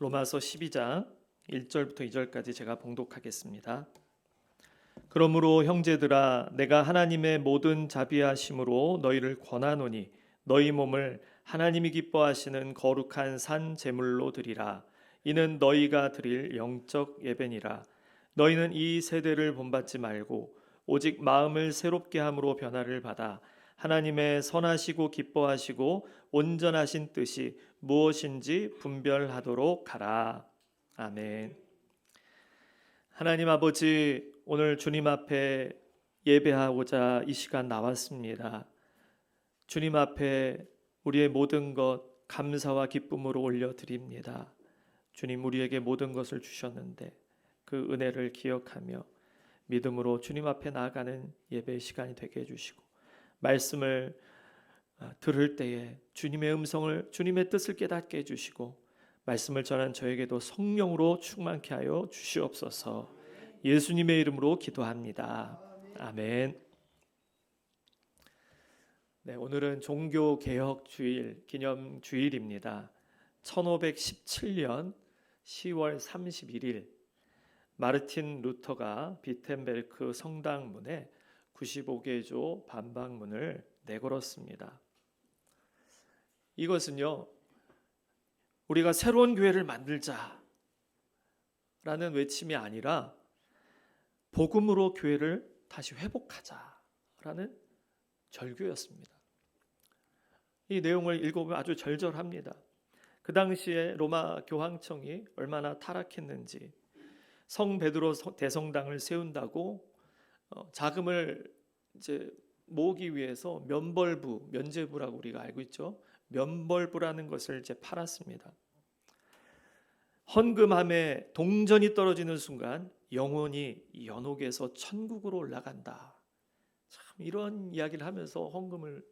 로마서 12장 1절부터 2절까지 제가 봉독하겠습니다. 그러므로 형제들아 내가 하나님의 모든 자비하심으로 너희를 권하노니 너희 몸을 하나님이 기뻐하시는 거룩한 산 제물로 드리라 이는 너희가 드릴 영적 예배니라 너희는 이 세대를 본받지 말고 오직 마음을 새롭게 함으로 변화를 받아 하나님의 선하시고 기뻐하시고 온전하신 뜻이 무엇인지 분별하도록 하라. 아멘. 하나님 아버지 오늘 주님 앞에 예배하고자 이 시간 나왔습니다. 주님 앞에 우리의 모든 것 감사와 기쁨으로 올려 드립니다. 주님 우리에게 모든 것을 주셨는데 그 은혜를 기억하며 믿음으로 주님 앞에 나아가는 예배 시간이 되게 해주시고 말씀을 아, 들을 때에 주님의 음성을 주님의 뜻을 깨닫게 해주시고 말씀을 전한 저에게도 성령으로 충만케 하여 주시옵소서 예수님의 이름으로 기도합니다. 아멘. 네, 오늘은 종교 개혁 주일 기념 주일입니다. 1517년 10월 31일 마르틴 루터가 비텐베르크 성당 문에 95개조 반박문을 내걸었습니다. 이것은요, 우리가 새로운 교회를 만들자 라는 외침이 아니라 복음으로 교회를 다시 회복하자라는 절규였습니다. 이 내용을 읽어보면 아주 절절합니다. 그 당시에 로마 교황청이 얼마나 타락했는지 성 베드로 대성당을 세운다고 어, 자금을 이제 모으기 위해서 면벌부, 면제부라고 우리가 알고 있죠. 면벌부라는 것을 이제 팔았습니다. 헌금함에 동전이 떨어지는 순간 영혼이 연옥에서 천국으로 올라간다. 참 이런 이야기를 하면서 헌금을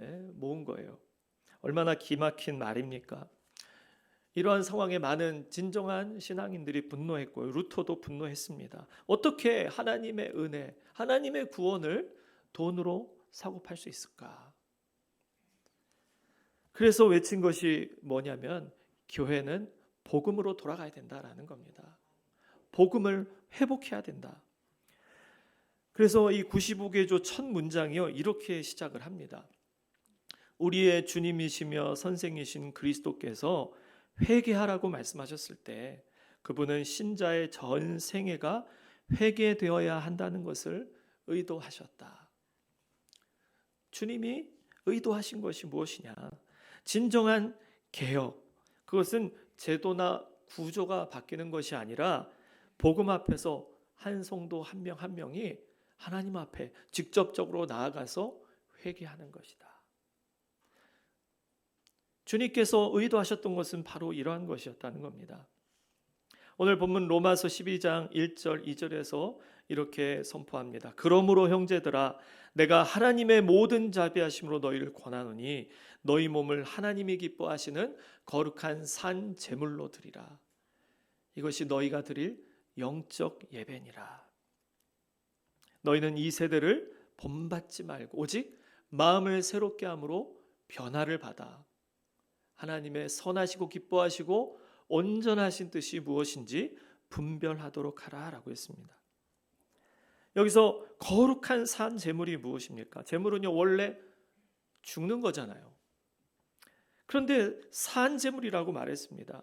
예, 모은 거예요. 얼마나 기막힌 말입니까? 이러한 상황에 많은 진정한 신앙인들이 분노했고요. 루터도 분노했습니다. 어떻게 하나님의 은혜, 하나님의 구원을 돈으로 사고 팔 수 있을까? 그래서 외친 것이 뭐냐면 교회는 복음으로 돌아가야 된다라는 겁니다. 복음을 회복해야 된다. 그래서 이 95개조 첫 문장이요. 이렇게 시작을 합니다. 우리의 주님이시며 선생이신 그리스도께서 회개하라고 말씀하셨을 때 그분은 신자의 전 생애가 회개되어야 한다는 것을 의도하셨다. 주님이 의도하신 것이 무엇이냐? 진정한 개혁. 그것은 제도나 구조가 바뀌는 것이 아니라 복음 앞에서 한 성도 한 명한 명이 하나님 앞에 직접적으로 나아가서 회개하는 것이다. 주님께서 의도하셨던 것은 바로 이러한 것이었다는 겁니다. 오늘 본문 로마서 12장 1절 2절에서 이렇게 선포합니다. 그러므로 형제들아 내가 하나님의 모든 자비하심으로 너희를 권하노니 너희 몸을 하나님이 기뻐하시는 거룩한 산 제물로 드리라. 이것이 너희가 드릴 영적 예배니라. 너희는 이 세대를 본받지 말고 오직 마음을 새롭게 함으로 변화를 받아 하나님의 선하시고 기뻐하시고 온전하신 뜻이 무엇인지 분별하도록 하라라고 했습니다. 여기서 거룩한 산 제물이 무엇입니까? 제물은요 원래 죽는 거잖아요. 그런데 산 제물이라고 말했습니다.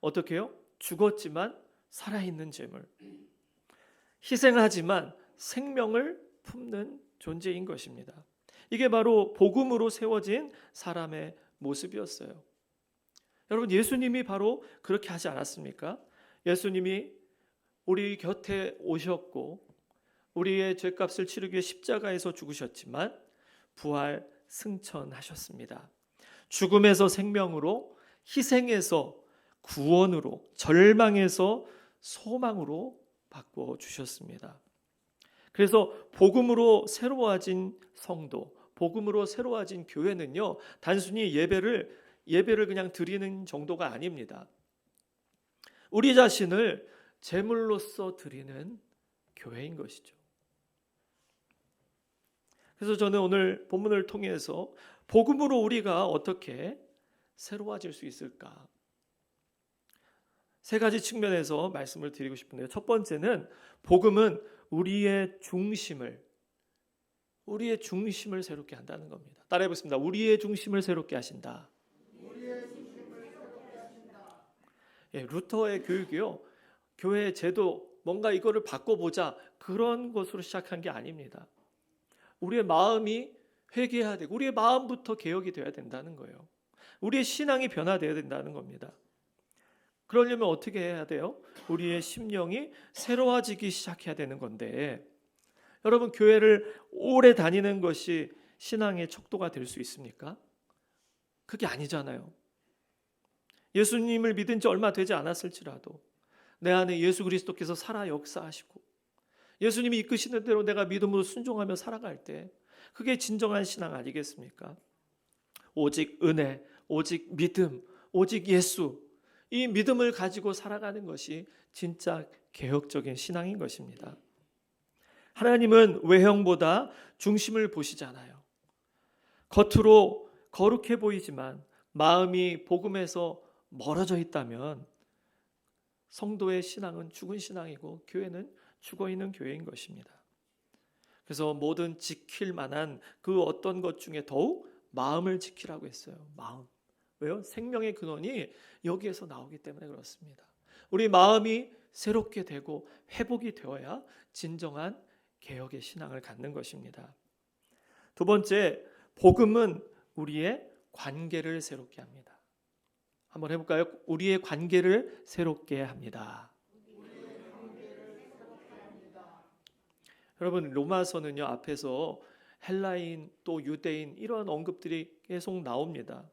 어떻게요? 죽었지만 살아있는 제물. 희생하지만 생명을 품는 존재인 것입니다. 이게 바로 복음으로 세워진 사람의 모습이었어요. 여러분 예수님이 바로 그렇게 하지 않았습니까? 예수님이 우리 곁에 오셨고 우리의 죄값을 치르기 위해 십자가에서 죽으셨지만 부활 승천하셨습니다. 죽음에서 생명으로 희생에서 구원으로 절망에서 소망으로 바꿔 주셨습니다. 그래서 복음으로 새로워진 성도, 복음으로 새로워진 교회는요, 단순히 예배를 예배를 그냥 드리는 정도가 아닙니다. 우리 자신을 제물로서 드리는 교회인 것이죠. 그래서 저는 오늘 본문을 통해서 복음으로 우리가 어떻게 새로워질 수 있을까? 세 가지 측면에서 말씀을 드리고 싶은데요. 첫 번째는 복음은 우리의 중심을 우리의 중심을 새롭게 한다는 겁니다. 따라해 보겠습니다. 우리의 중심을 새롭게 하신다. 예, 루터의 교육이요. 교회 제도 뭔가 이거를 바꿔 보자 그런 것으로 시작한 게 아닙니다. 우리의 마음이 회개해야 되고 우리의 마음부터 개혁이 돼야 된다는 거예요. 우리의 신앙이 변화되어야 된다는 겁니다. 그러려면 어떻게 해야 돼요? 우리의 심령이 새로워지기 시작해야 되는 건데 여러분 교회를 오래 다니는 것이 신앙의 척도가 될 수 있습니까? 그게 아니잖아요. 예수님을 믿은 지 얼마 되지 않았을지라도 내 안에 예수 그리스도께서 살아 역사하시고 예수님이 이끄시는 대로 내가 믿음으로 순종하며 살아갈 때 그게 진정한 신앙 아니겠습니까? 오직 은혜, 오직 믿음, 오직 예수 이 믿음을 가지고 살아가는 것이 진짜 개혁적인 신앙인 것입니다. 하나님은 외형보다 중심을 보시잖아요. 겉으로 거룩해 보이지만 마음이 복음에서 멀어져 있다면 성도의 신앙은 죽은 신앙이고 교회는 죽어 있는 교회인 것입니다. 그래서 모든 지킬 만한 그 어떤 것 중에 더욱 마음을 지키라고 했어요. 마음. 왜요? 생명의 근원이 여기에서 나오기 때문에 그렇습니다. 우리 마음이 새롭게 되고 회복이 되어야 진정한 개혁의 신앙을 갖는 것입니다. 두 번째, 복음은 우리의 관계를 새롭게 합니다. 한번 해볼까요? 우리의 관계를 새롭게 합니다. 여러분 로마서는요 앞에서 헬라인 또 유대인 이런 언급들이 계속 나옵니다.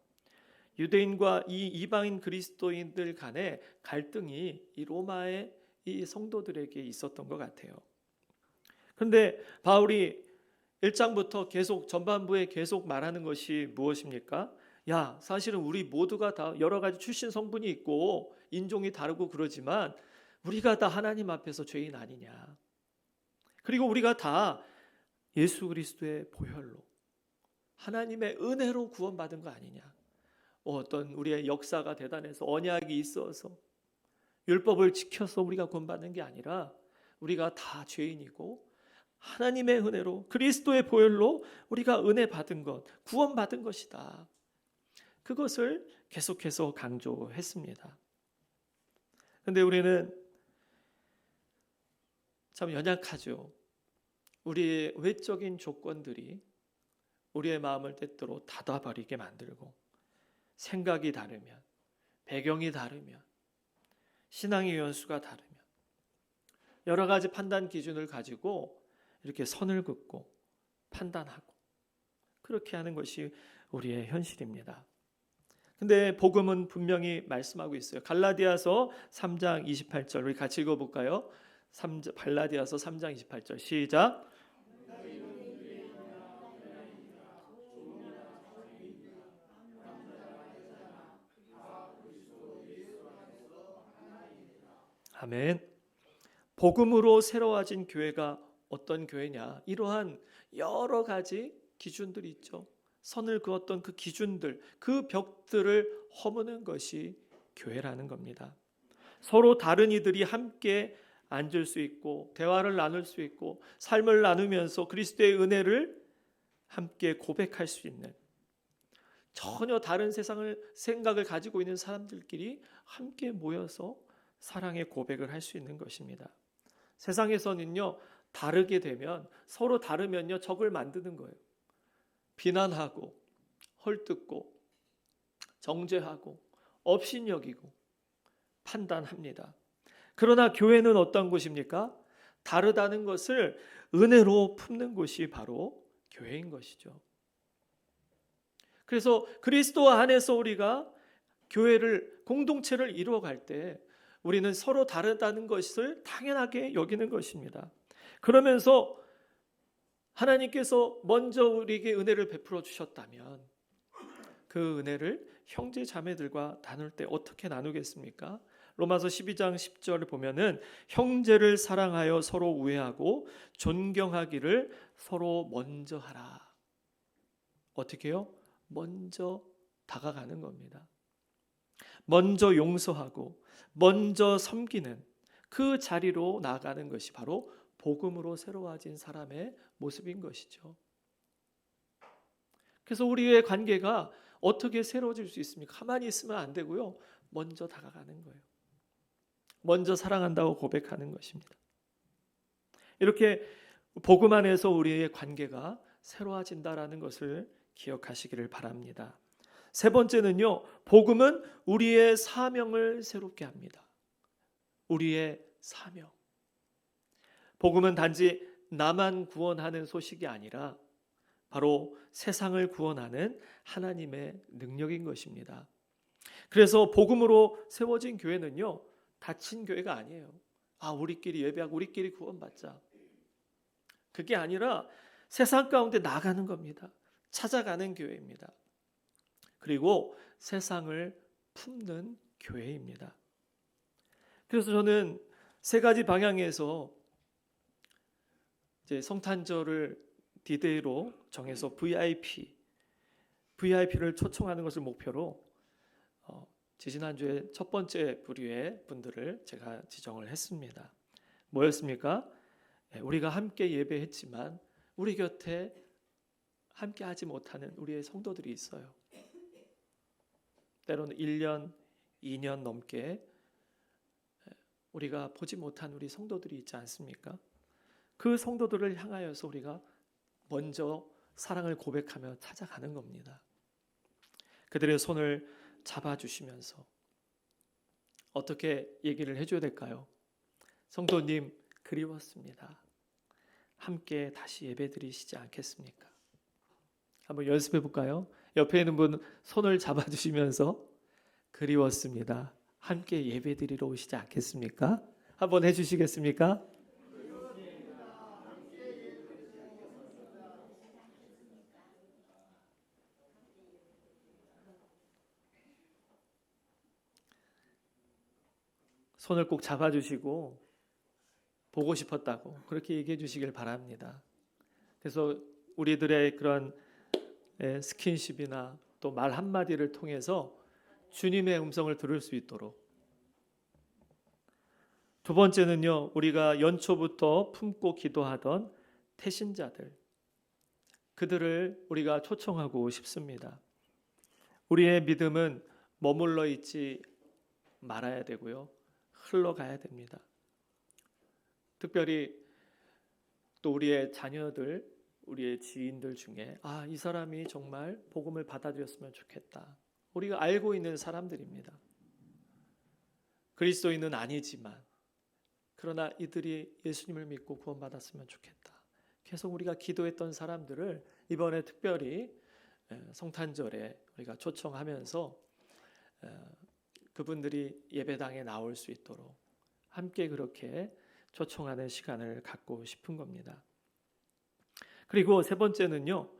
유대인과 이 이방인 그리스도인들 간의 갈등이 이 로마의 이 성도들에게 있었던 것 같아요. 그런데 바울이 1장부터 계속 전반부에 계속 말하는 것이 무엇입니까? 야, 사실은 우리 모두가 다 여러 가지 출신 성분이 있고 인종이 다르고 그러지만 우리가 다 하나님 앞에서 죄인 아니냐. 그리고 우리가 다 예수 그리스도의 보혈로 하나님의 은혜로 구원받은 거 아니냐. 어떤 우리의 역사가 대단해서 언약이 있어서 율법을 지켜서 우리가 구원받는 게 아니라 우리가 다 죄인이고 하나님의 은혜로 그리스도의 보혈로 우리가 은혜 받은 것, 구원 받은 것이다. 그것을 계속해서 강조했습니다. 근데 우리는 참 연약하죠. 우리의 외적인 조건들이 우리의 마음을 때때로 닫아버리게 만들고 생각이 다르면 배경이 다르면 신앙의 연수가 다르면 여러 가지 판단 기준을 가지고 이렇게 선을 긋고 판단하고 그렇게 하는 것이 우리의 현실입니다. 근데 복음은 분명히 말씀하고 있어요. 갈라디아서 3장 28절 우리 같이 읽어 볼까요? 3장, 발라디아서 3장 28절 시작. 아멘. 복음으로 새로워진 교회가 어떤 교회냐? 이러한 여러 가지 기준들이 있죠. 선을 그었던 그 기준들, 그 벽들을 허무는 것이 교회라는 겁니다. 서로 다른 이들이 함께 앉을 수 있고 대화를 나눌 수 있고 삶을 나누면서 그리스도의 은혜를 함께 고백할 수 있는 전혀 다른 세상을 생각을 가지고 있는 사람들끼리 함께 모여서 사랑의 고백을 할 수 있는 것입니다. 세상에서는요 다르게 되면 서로 다르면요 적을 만드는 거예요. 비난하고 헐뜯고 정죄하고 업신여기고 판단합니다. 그러나 교회는 어떤 곳입니까? 다르다는 것을 은혜로 품는 곳이 바로 교회인 것이죠. 그래서 그리스도 안에서 우리가 교회를 공동체를 이루어갈 때 우리는 서로 다르다는 것을 당연하게 여기는 것입니다. 그러면서 하나님께서 먼저 우리에게 은혜를 베풀어 주셨다면 그 은혜를 형제 자매들과 나눌 때 어떻게 나누겠습니까? 로마서 12장 10절을 보면은 형제를 사랑하여 서로 우애하고 존경하기를 서로 먼저 하라. 어떻게요? 먼저 다가가는 겁니다. 먼저 용서하고 먼저 섬기는 그 자리로 나아가는 것이 바로 복음으로 새로워진 사람의 모습인 것이죠. 그래서 우리의 관계가 어떻게 새로워질 수 있습니까? 가만히 있으면 안 되고요. 먼저 다가가는 거예요. 먼저 사랑한다고 고백하는 것입니다. 이렇게 복음 안에서 우리의 관계가 새로워진다라는 것을 기억하시기를 바랍니다. 세 번째는요, 복음은 우리의 사명을 새롭게 합니다. 우리의 사명. 복음은 단지 나만 구원하는 소식이 아니라 바로 세상을 구원하는 하나님의 능력인 것입니다. 그래서 복음으로 세워진 교회는요, 닫힌 교회가 아니에요. 아, 우리끼리 예배하고 우리끼리 구원받자. 그게 아니라 세상 가운데 나가는 겁니다. 찾아가는 교회입니다. 그리고 세상을 품는 교회입니다. 그래서 저는 세 가지 방향에서 이제 성탄절을 디데이로 정해서 VIP, VIP를 초청하는 것을 목표로 어, 지지난주에 첫 번째 부류의 분들을 제가 지정을 했습니다. 뭐였습니까? 예, 우리가 함께 예배했지만 우리 곁에 함께 하지 못하는 우리의 성도들이 있어요. 때로는 1년, 2년 넘게 예, 우리가 보지 못한 우리 성도들이 있지 않습니까? 그 성도들을 향하여서 우리가 먼저 사랑을 고백하며 찾아가는 겁니다. 그들의 손을 잡아주시면서 어떻게 얘기를 해줘야 될까요? 성도님 그리웠습니다. 함께 다시 예배 드리시지 않겠습니까? 한번 연습해 볼까요? 옆에 있는 분 손을 잡아주시면서 그리웠습니다. 함께 예배 드리러 오시지 않겠습니까? 한번 해주시겠습니까? 손을 꼭 잡아주시고 보고 싶었다고 그렇게 얘기해 주시길 바랍니다. 그래서 우리들의 그런 예, 스킨십이나 또 말 한마디를 통해서 주님의 음성을 들을 수 있도록 두 번째는요, 우리가 연초부터 품고 기도하던 태신자들, 그들을 우리가 초청하고 싶습니다. 우리의 믿음은 머물러 있지 말아야 되고요, 흘러가야 됩니다. 특별히 또 우리의 자녀들, 우리의 지인들 중에 아, 이 사람이 정말 복음을 받아들였으면 좋겠다. 우리가 알고 있는 사람들입니다. 그리스도인은 아니지만 그러나 이들이 예수님을 믿고 구원받았으면 좋겠다. 계속 우리가 기도했던 사람들을 이번에 특별히 성탄절에 우리가 초청하면서 그분들이 예배당에 나올 수 있도록 함께 그렇게 초청하는 시간을 갖고 싶은 겁니다. 그리고 세 번째는요,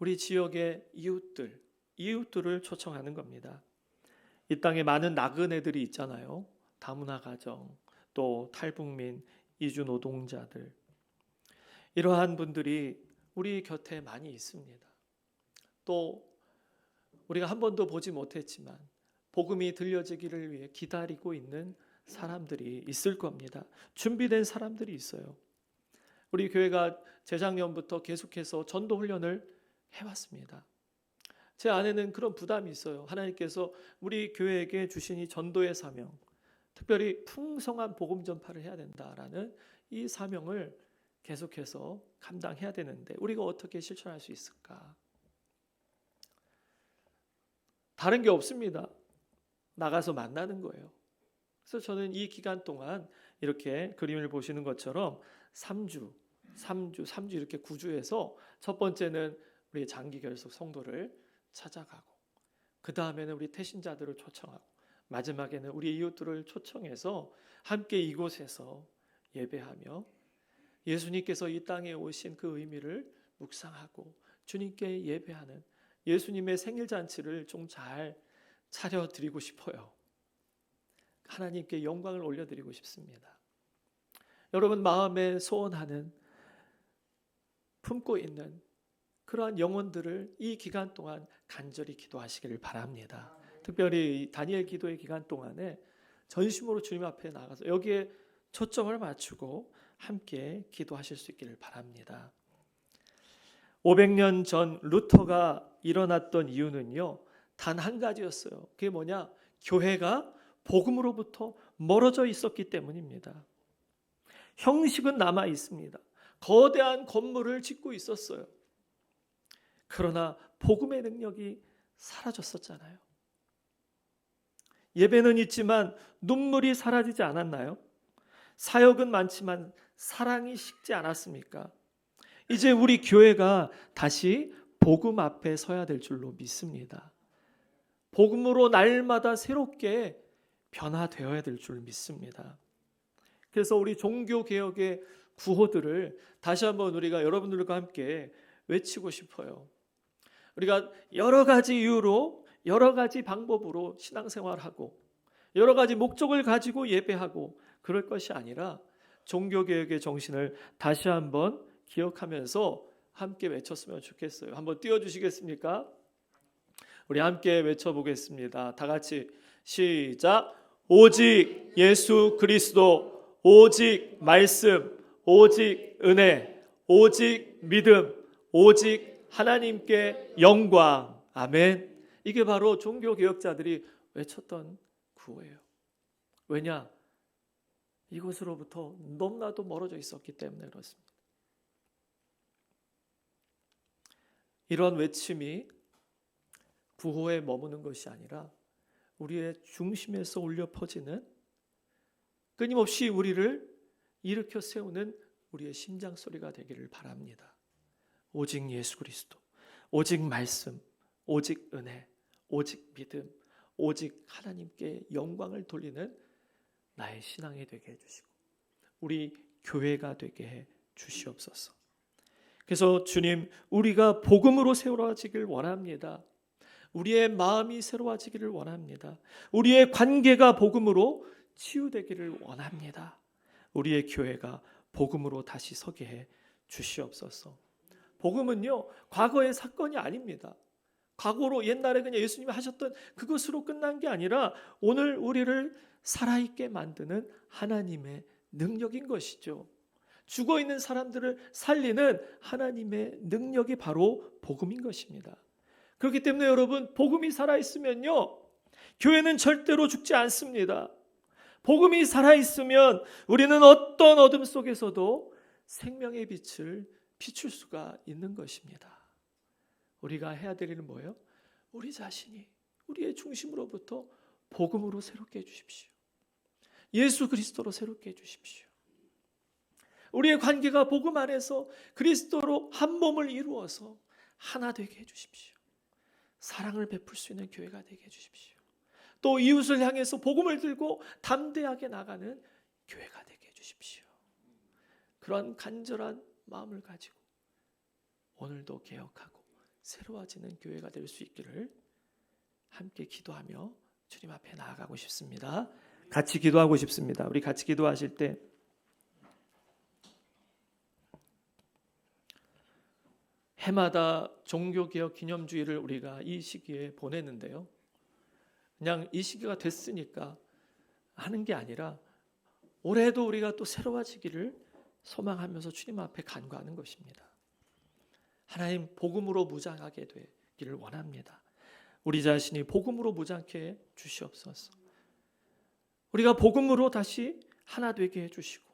우리 지역의 이웃들, 이웃들을 초청하는 겁니다. 이 땅에 많은 나그네들이 있잖아요. 다문화 가정, 또 탈북민, 이주 노동자들. 이러한 분들이 우리 곁에 많이 있습니다. 또 우리가 한 번도 보지 못했지만 복음이 들려지기를 위해 기다리고 있는 사람들이 있을 겁니다. 준비된 사람들이 있어요. 우리 교회가 재작년부터 계속해서 전도 훈련을 해왔습니다. 제 안에는 그런 부담이 있어요. 하나님께서 우리 교회에게 주신 이 전도의 사명, 특별히 풍성한 복음 전파를 해야 된다라는 이 사명을 계속해서 감당해야 되는데 우리가 어떻게 실천할 수 있을까? 다른 게 없습니다. 나가서 만나는 거예요. 그래서 저는 이 기간 동안 이렇게 그림을 보시는 것처럼 3주, 3주, 3주 이렇게 구주해서 첫 번째는 우리 장기 결속 성도를 찾아가고 그 다음에는 우리 태신자들을 초청하고 마지막에는 우리 이웃들을 초청해서 함께 이곳에서 예배하며 예수님께서 이 땅에 오신 그 의미를 묵상하고 주님께 예배하는 예수님의 생일 잔치를 좀 잘 차려드리고 싶어요. 하나님께 영광을 올려드리고 싶습니다. 여러분 마음에 소원하는 품고 있는 그러한 영혼들을 이 기간 동안 간절히 기도하시기를 바랍니다. 특별히 다니엘 기도의 기간 동안에 전심으로 주님 앞에 나가서 여기에 초점을 맞추고 함께 기도하실 수 있기를 바랍니다. 500년 전 루터가 일어났던 이유는요. 단 한 가지였어요. 그게 뭐냐? 교회가 복음으로부터 멀어져 있었기 때문입니다. 형식은 남아 있습니다. 거대한 건물을 짓고 있었어요. 그러나 복음의 능력이 사라졌었잖아요. 예배는 있지만 눈물이 사라지지 않았나요? 사역은 많지만 사랑이 식지 않았습니까? 이제 우리 교회가 다시 복음 앞에 서야 될 줄로 믿습니다. 복음으로 날마다 새롭게 변화되어야 될 줄 믿습니다. 그래서 우리 종교 개혁의 구호들을 다시 한번 우리가 여러분들과 함께 외치고 싶어요. 우리가 여러 가지 이유로 여러 가지 방법으로 신앙생활하고 여러 가지 목적을 가지고 예배하고 그럴 것이 아니라 종교 개혁의 정신을 다시 한번 기억하면서 함께 외쳤으면 좋겠어요. 한번 띄워 주시겠습니까? 우리 함께 외쳐 보겠습니다. 다 같이 시작. 오직 예수 그리스도 오직 말씀 오직 은혜 오직 믿음 오직 하나님께 영광 아멘. 이게 바로 종교 개혁자들이 외쳤던 구호예요. 왜냐? 이것으로부터 너무나도 멀어져 있었기 때문에 그렇습니다. 이런 외침이 구호에 머무는 것이 아니라 우리의 중심에서 울려 퍼지는 끊임없이 우리를 일으켜 세우는 우리의 심장 소리가 되기를 바랍니다. 오직 예수 그리스도, 오직 말씀, 오직 은혜, 오직 믿음, 오직 하나님께 영광을 돌리는 나의 신앙이 되게 해주시고 우리 교회가 되게 해 주시옵소서. 그래서 주님, 우리가 복음으로 세워지길 원합니다. 우리의 마음이 새로워지기를 원합니다. 우리의 관계가 복음으로 치유되기를 원합니다. 우리의 교회가 복음으로 다시 서게 해 주시옵소서. 복음은요, 과거의 사건이 아닙니다. 과거로 옛날에 그냥 예수님이 하셨던 그것으로 끝난 게 아니라 오늘 우리를 살아있게 만드는 하나님의 능력인 것이죠. 죽어 있는 사람들을 살리는 하나님의 능력이 바로 복음인 것입니다. 그렇기 때문에 여러분, 복음이 살아있으면요, 교회는 절대로 죽지 않습니다. 복음이 살아있으면 우리는 어떤 어둠 속에서도 생명의 빛을 비출 수가 있는 것입니다. 우리가 해야 될 일은 뭐예요? 우리 자신이 우리의 중심으로부터 복음으로 새롭게 해주십시오. 예수 그리스도로 새롭게 해주십시오. 우리의 관계가 복음 안에서 그리스도로 한 몸을 이루어서 하나 되게 해주십시오. 사랑을 베풀 수 있는 교회가 되게 해주십시오. 또 이웃을 향해서 복음을 들고 담대하게 나가는 교회가 되게 해주십시오. 그런 간절한 마음을 가지고 오늘도 개혁하고 새로워지는 교회가 될 수 있기를 함께 기도하며 주님 앞에 나아가고 싶습니다. 같이 기도하고 싶습니다. 우리 같이 기도하실 때 해마다 종교개혁 기념주의를 우리가 이 시기에 보내는데요. 그냥 이 시기가 됐으니까 하는 게 아니라 올해도 우리가 또 새로워지기를 소망하면서 주님 앞에 간구하는 것입니다. 하나님 복음으로 무장하게 되기를 원합니다. 우리 자신이 복음으로 무장케 주시옵소서. 우리가 복음으로 다시 하나 되게 해 주시고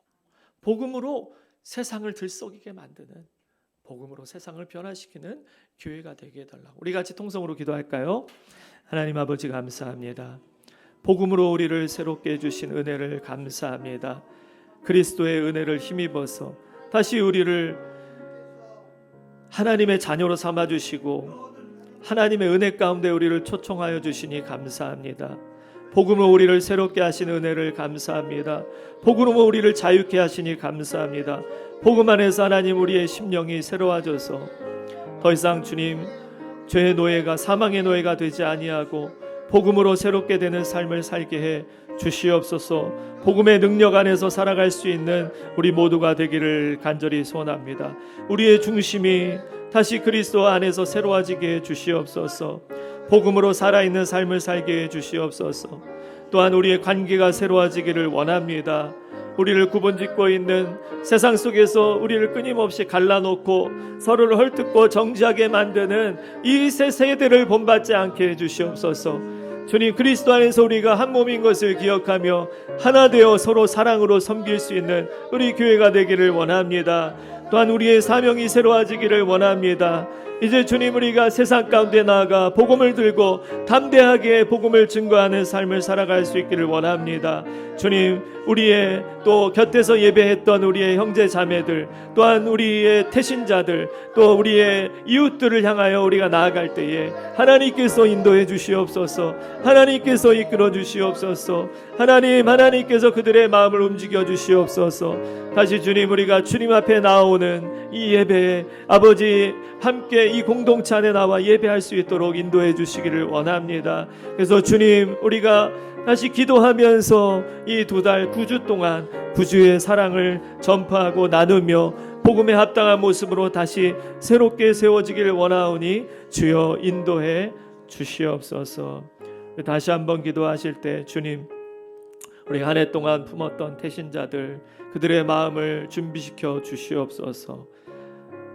복음으로 세상을 들썩이게 만드는 복음으로 세상을 변화시키는 교회가 되게 해달라고 우리 같이 통성으로 기도할까요? 하나님 아버지 감사합니다. 복음으로 우리를 새롭게 해주신 은혜를 감사합니다. 그리스도의 은혜를 힘입어서 다시 우리를 하나님의 자녀로 삼아 주시고 하나님의 은혜 가운데 우리를 초청하여 주시니 감사합니다. 복음으로 우리를 새롭게 하신 은혜를 감사합니다. 복음으로 우리를 자유케 하시니 감사합니다. 복음 안에서 하나님 우리의 심령이 새로워져서 더 이상 주님 죄의 노예가 사망의 노예가 되지 아니하고 복음으로 새롭게 되는 삶을 살게 해 주시옵소서. 복음의 능력 안에서 살아갈 수 있는 우리 모두가 되기를 간절히 소원합니다. 우리의 중심이 다시 그리스도 안에서 새로워지게 해 주시옵소서. 복음으로 살아있는 삶을 살게 해 주시옵소서. 또한 우리의 관계가 새로워지기를 원합니다. 우리를 구분짓고 있는 세상 속에서 우리를 끊임없이 갈라놓고 서로를 헐뜯고 정지하게 만드는 이 세 세대를 본받지 않게 해주시옵소서. 주님 그리스도 안에서 우리가 한 몸인 것을 기억하며 하나 되어 서로 사랑으로 섬길 수 있는 우리 교회가 되기를 원합니다. 또한 우리의 사명이 새로워지기를 원합니다. 이제 주님 우리가 세상 가운데 나아가 복음을 들고 담대하게 복음을 증거하는 삶을 살아갈 수 있기를 원합니다. 주님 우리의 또 곁에서 예배했던 우리의 형제 자매들 또한 우리의 태신자들 또 우리의 이웃들을 향하여 우리가 나아갈 때에 하나님께서 인도해 주시옵소서 하나님께서 이끌어 주시옵소서 하나님 하나님께서 그들의 마음을 움직여 주시옵소서 다시 주님 우리가 주님 앞에 나오는 이 예배에 아버지 함께 이 공동체 안에 나와 예배할 수 있도록 인도해 주시기를 원합니다. 그래서 주님 우리가 다시 기도하면서 이 두달 구주 동안 구주의 사랑을 전파하고 나누며 복음에 합당한 모습으로 다시 새롭게 세워지기를 원하오니 주여 인도해 주시옵소서. 다시 한번 기도하실 때 주님 우리 한 해 동안 품었던 태신자들 그들의 마음을 준비시켜 주시옵소서.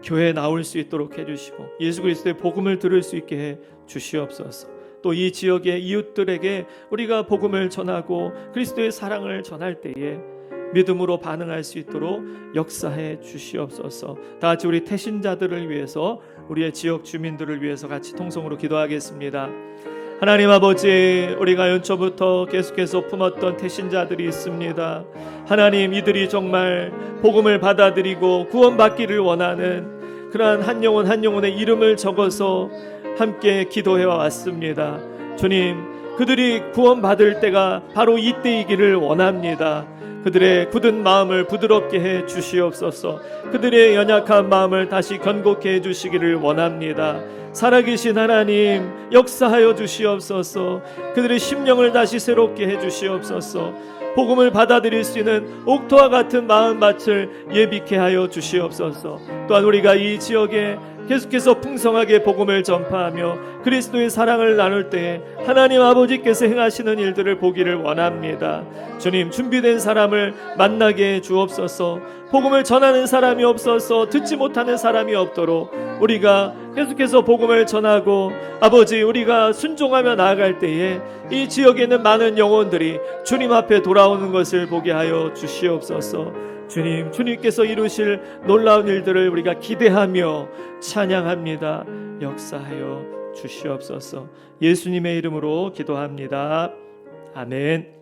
교회에 나올 수 있도록 해주시고 예수 그리스도의 복음을 들을 수 있게 해 주시옵소서. 또 이 지역의 이웃들에게 우리가 복음을 전하고 그리스도의 사랑을 전할 때에 믿음으로 반응할 수 있도록 역사해 주시옵소서. 다 같이 우리 태신자들을 위해서 우리의 지역 주민들을 위해서 같이 통성으로 기도하겠습니다. 하나님 아버지 우리가 연초부터 계속해서 품었던 태신자들이 있습니다. 하나님 이들이 정말 복음을 받아들이고 구원받기를 원하는 그러한 한 영혼 한 영혼의 이름을 적어서 함께 기도해 왔습니다. 주님 그들이 구원받을 때가 바로 이때이기를 원합니다. 그들의 굳은 마음을 부드럽게 해 주시옵소서. 그들의 연약한 마음을 다시 견고케 해 주시기를 원합니다. 살아계신 하나님 역사하여 주시옵소서. 그들의 심령을 다시 새롭게 해 주시옵소서. 복음을 받아들일 수 있는 옥토와 같은 마음밭을 예비케 하여 주시옵소서. 또한 우리가 이 지역에 계속해서 풍성하게 복음을 전파하며 그리스도의 사랑을 나눌 때 하나님 아버지께서 행하시는 일들을 보기를 원합니다. 주님 준비된 사람을 만나게 해 주옵소서. 복음을 전하는 사람이 없어서 듣지 못하는 사람이 없도록 우리가 계속해서 복음을 전하고 아버지 우리가 순종하며 나아갈 때에 이 지역에 있는 많은 영혼들이 주님 앞에 돌아오는 것을 보게 하여 주시옵소서. 주님, 주님께서 이루실 놀라운 일들을 우리가 기대하며 찬양합니다. 역사하여 주시옵소서. 예수님의 이름으로 기도합니다. 아멘.